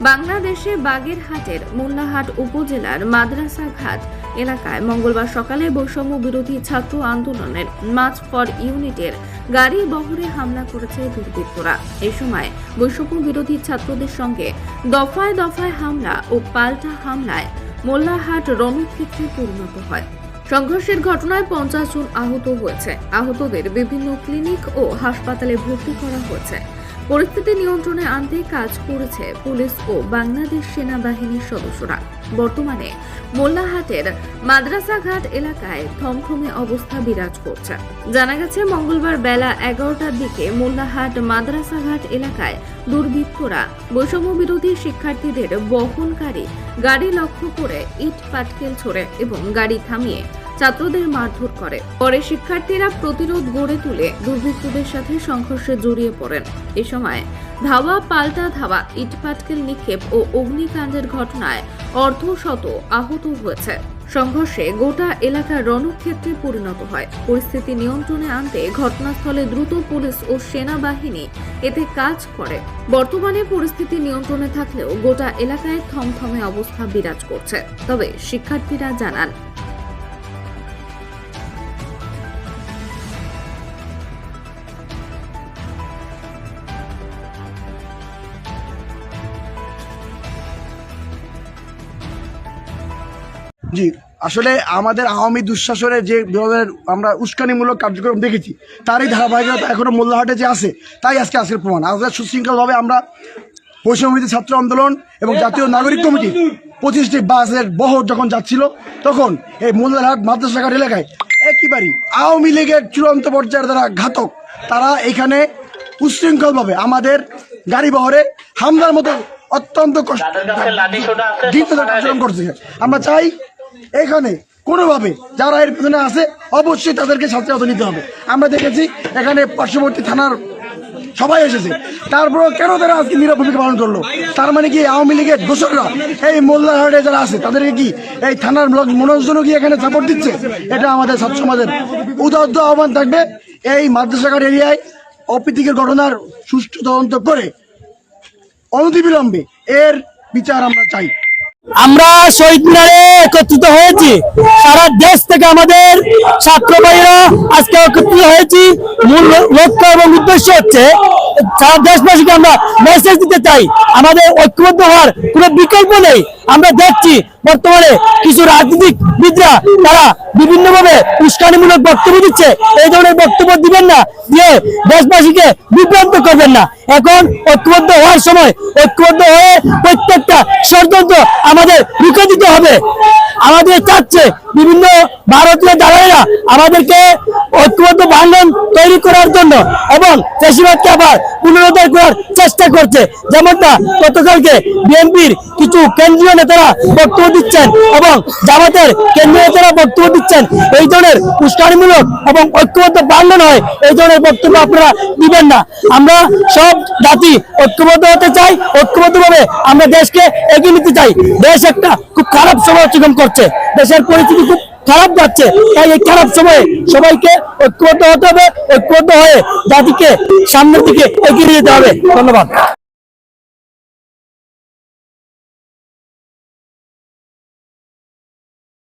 বাংলাদেশে বাগেরহাটের মোল্লাহাট উপজেলার মাদ্রাসা ঘাট এলাকায় মঙ্গলবার সকালে বৈষম্য বিরোধী ছাত্র আন্দোলনের মার্চ ফর ইউনিটের গাড়ি বহরে হামলা করেছে দুর্বৃত্তরা। এই সময় বৈষম্য বিরোধী ছাত্রদের সঙ্গে দফায় দফায় হামলা ও পাল্টা হামলায় মোল্লাহাট রণক্ষেত্রে পরিণত হয়। সংঘর্ষের ঘটনায় পঞ্চাশ জন আহত হয়েছে। আহতদের বিভিন্ন ক্লিনিক ও হাসপাতালে ভর্তি করা হয়েছে। পরিস্থিতি নিয়ন্ত্রণে আনতে কাজ করেছে পুলিশ ও বাংলাদেশ সেনাবাহিনীর সদস্যরা। বর্তমানে মোল্লাহাটের মাদ্রাসাঘাট এলাকায় থমথমে অবস্থা বিরাজ করছে। জানা গেছে, মঙ্গলবার বেলা এগারোটার দিকে মোল্লাহাট মাদ্রাসাঘাট এলাকায় দুর্বৃত্তরা বৈষম্য বিরোধী শিক্ষার্থীদের বহনকারী গাড়ি লক্ষ্য করে ইট পাটকেল ছোড়ে এবং গাড়ি থামিয়ে ছাত্রদের মারধর করে। পরে শিক্ষার্থীরা প্রতিরোধ গড়ে তুলে দুর্বৃত্তদের সাথে সংঘর্ষে জড়িয়ে পড়েন। এ সময় ধাওয়া, পাল্টা ধাওয়া, ইটপাটকেল নিক্ষেপ ও অগ্নিকাণ্ডের ঘটনায় অর্ধশত আহত হয়েছে। সংঘর্ষে গোটা এলাকা রণক্ষেত্রে পরিণত হয়। পরিস্থিতি নিয়ন্ত্রণে আনতে ঘটনাস্থলে দ্রুত পুলিশ ও সেনাবাহিনী এতে কাজ করে। বর্তমানে পরিস্থিতি নিয়ন্ত্রণে থাকলেও গোটা এলাকায় থমথমে অবস্থা বিরাজ করছে। তবে শিক্ষার্থীরা জানান জি আসলে আমাদের আওয়ামী দুঃশাসনের যে ধরনের আমরা উস্কানিমূলক কার্যক্রম দেখেছি তারই ধারাবাহিকতা এখনও মোল্লাহাটে যে আছে তাই আজকে আজকের প্রমাণ। আজকে সুশৃঙ্খলভাবে আমরা বৈষম্যবিধি ছাত্র আন্দোলন এবং জাতীয় নাগরিক কমিটি পঁচিশটি বাসের বহর যখন যাচ্ছিল তখন এই মোল্লাহাট মাদ্রাসাঘাট এলাকায় একেবারেই আওয়ামী লীগের চূড়ান্ত পর্যায়ের দ্বারা ঘাতক তারা এখানে উচ্ছৃঙ্খলভাবে আমাদের গাড়ি বহরে হামলার মতো অত্যন্ত কষ্ট আচরণ করছে। আমরা চাই এখানে কোনোভাবে যারা এর পিছনে আছে, অবশ্যই তাদেরকে আওতা নিতে হবে। আমরা দেখেছি এখানে পার্শ্ববর্তী থানার সবাই এসেছে। তারপরেও কেন তারা আজকে নীরব ভূমিকা পালন করল? তার মানে কি আওয়ামী লীগের দোসররা এই মোল্লাহাটে যারা আছে, তাদেরকে কি এই থানার মনোজনও কি এখানে সাপোর্ট দিচ্ছে? এটা আমাদের ছাত্র সমাজের উদার্ত আহ্বান থাকবে। এই মাদ্রাসাঘাট এরিয়ায় অপ্রীতিকের ঘটনার সুষ্ঠু তদন্ত করে অনতিবিলম্বে এর বিচার আমরা চাই। আমরা শহীদ মিনারে একত্রিত হয়েছি। সারা দেশ থেকে আমাদের ছাত্র ভাইরা আজকে একত্রিত হয়েছি। মূল লক্ষ্য এবং উদ্দেশ্য হচ্ছে দেশবাসীকে আমরা মেসেজ দিতে চাই। আমাদের ঐক্যবদ্ধ হওয়ার কোনো বিকল্প নেই। আমরা দেখছি বর্তমানে কিছু রাজনীতিকবিদরা তারা বিভিন্নভাবে উস্কানিমূলক বক্তব্য দিচ্ছে। এই ধরনের বক্তব্য দিবেন না, দিয়ে দেশবাসীকে বিভ্রান্ত করবেন না। এখন ঐক্যবদ্ধ হওয়ার সময় ঐক্যবদ্ধ হয়ে প্রত্যেকটা ষড়যন্ত্র আমাদের রুখে দিতে হবে। আমাদের চাচ্ছে বিভিন্ন ভারতীয় দালালেরা আমাদেরকে ঐক্যবদ্ধ বান্ধন তৈরি করার জন্য এবং চাষিবাদকে আবার পুনরুদ্ধার করার চেষ্টা করছে। যেমনটা গতকালকে বিএনপির কিছু কেন্দ্রীয় নেতারা বক্তব্য দিচ্ছেন এবং জামাতের কেন্দ্রীয় নেতারা বক্তব্য দিচ্ছেন, এই ধরনের উস্কানিমূলক এবং ঐক্যবদ্ধ বান্ধন হয়, এই ধরনের বক্তব্য আপনারা দিবেন না। আমরা সব জাতি ঐক্যবদ্ধ হতে চাই, ঐক্যবদ্ধভাবে আমরা দেশকে এগিয়ে নিতে চাই। দেশ একটা খুব খারাপ সময় অতিক্রম করছে। দেশের পরিস্থিতি খুব খারাপ যাচ্ছে। তাই এই খারাপ সময়ে সবাইকে ঐক্যবদ্ধ হতে হবে, ঐক্যবদ্ধ হয়ে জাতিকে সামনের দিকে এগিয়ে যেতে হবে। ধন্যবাদ।